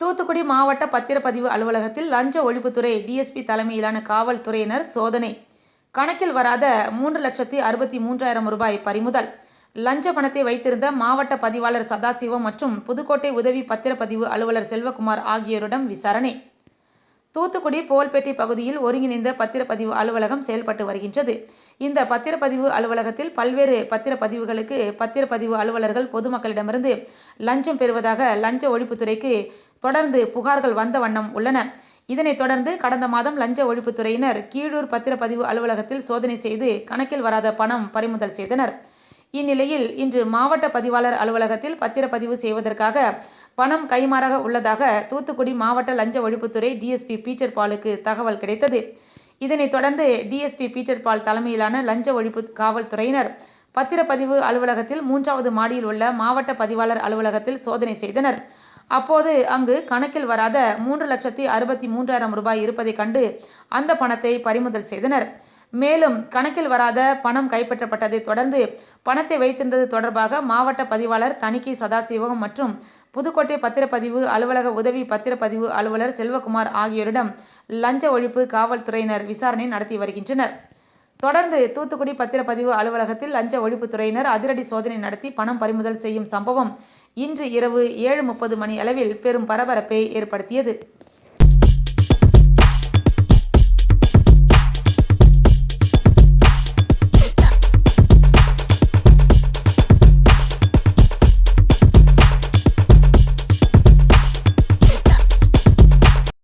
தூத்துக்குடி மாவட்ட பத்திரப்பதிவு அலுவலகத்தில் லஞ்ச ஒழிப்புத்துறை டிஎஸ்பி தலைமையிலான காவல்துறையினர் சோதனை. கணக்கில் வராத மூன்று லட்சத்தி அறுபத்தி மூன்றாயிரம் ரூபாய் பறிமுதல். லஞ்ச பணத்தை வைத்திருந்த மாவட்ட பதிவாளர் சதாசிவம் மற்றும் புதுக்கோட்டை உதவி பத்திரப்பதிவு அலுவலர் செல்வகுமார் ஆகியோரிடம் விசாரணை. தூத்துக்குடி போல்பேட்டை பகுதியில் ஒருங்கிணைந்த பத்திரப்பதிவு அலுவலகம் செயல்பட்டு வருகின்றது. இந்த பத்திரப்பதிவு அலுவலகத்தில் பல்வேறு பத்திரப்பதிவுகளுக்கு பத்திரப்பதிவு அலுவலர்கள் பொதுமக்களிடமிருந்து லஞ்சம் பெறுவதாக லஞ்ச ஒழிப்புத்துறைக்கு தொடர்ந்து புகார்கள் வந்த வண்ணம் உள்ளன. இதனைத் தொடர்ந்து கடந்த மாதம் லஞ்ச ஒழிப்புத்துறையினர் கீழூர் பத்திரப்பதிவு அலுவலகத்தில் சோதனை செய்து கணக்கில் வராத பணம் பறிமுதல் செய்தனர். இந்நிலையில் இன்று மாவட்ட பதிவாளர் அலுவலகத்தில் பத்திரப்பதிவு செய்வதற்காக பணம் கைமாறாக உள்ளதாக தூத்துக்குடி மாவட்ட லஞ்ச ஒழிப்புத்துறை டிஎஸ்பி பீட்டர் பாலுக்கு தகவல் கிடைத்தது. இதனைத் தொடர்ந்து டிஎஸ்பி பீட்டர் பால் தலைமையிலான லஞ்ச ஒழிப்பு காவல்துறையினர் பத்திரப்பதிவு அலுவலகத்தில் மூன்றாவது மாடியில் உள்ள மாவட்ட பதிவாளர் அலுவலகத்தில் சோதனை செய்தனர். அப்போது அங்கு கணக்கில் வராத மூன்று லட்சத்தி அறுபத்தி மூன்றாயிரம் ரூபாய் இருப்பதைக் கண்டு அந்த பணத்தை பறிமுதல் செய்தனர். மேலும் கணக்கில் வராத பணம் கைப்பற்றப்பட்டதை தொடர்ந்து பணத்தை வைத்திருந்தது தொடர்பாக மாவட்ட பதிவாளர் தணிக்கை சதாசிவம் மற்றும் புதுக்கோட்டை பத்திரப்பதிவு அலுவலக உதவி பத்திரப்பதிவு அலுவலர் செல்வகுமார் ஆகியோரிடம் லஞ்ச ஒழிப்பு காவல்துறையினர் விசாரணை நடத்தி வருகின்றனர். தொடர்ந்து தூத்துக்குடி பத்திரப்பதிவு அலுவலகத்தில் லஞ்ச ஒழிப்புத்துறையினர் அதிரடி சோதனை நடத்தி பணம் பறிமுதல் செய்யும் சம்பவம் இன்று இரவு ஏழு முப்பது மணி அளவில் பெரும் பரபரப்பை ஏற்படுத்தியது.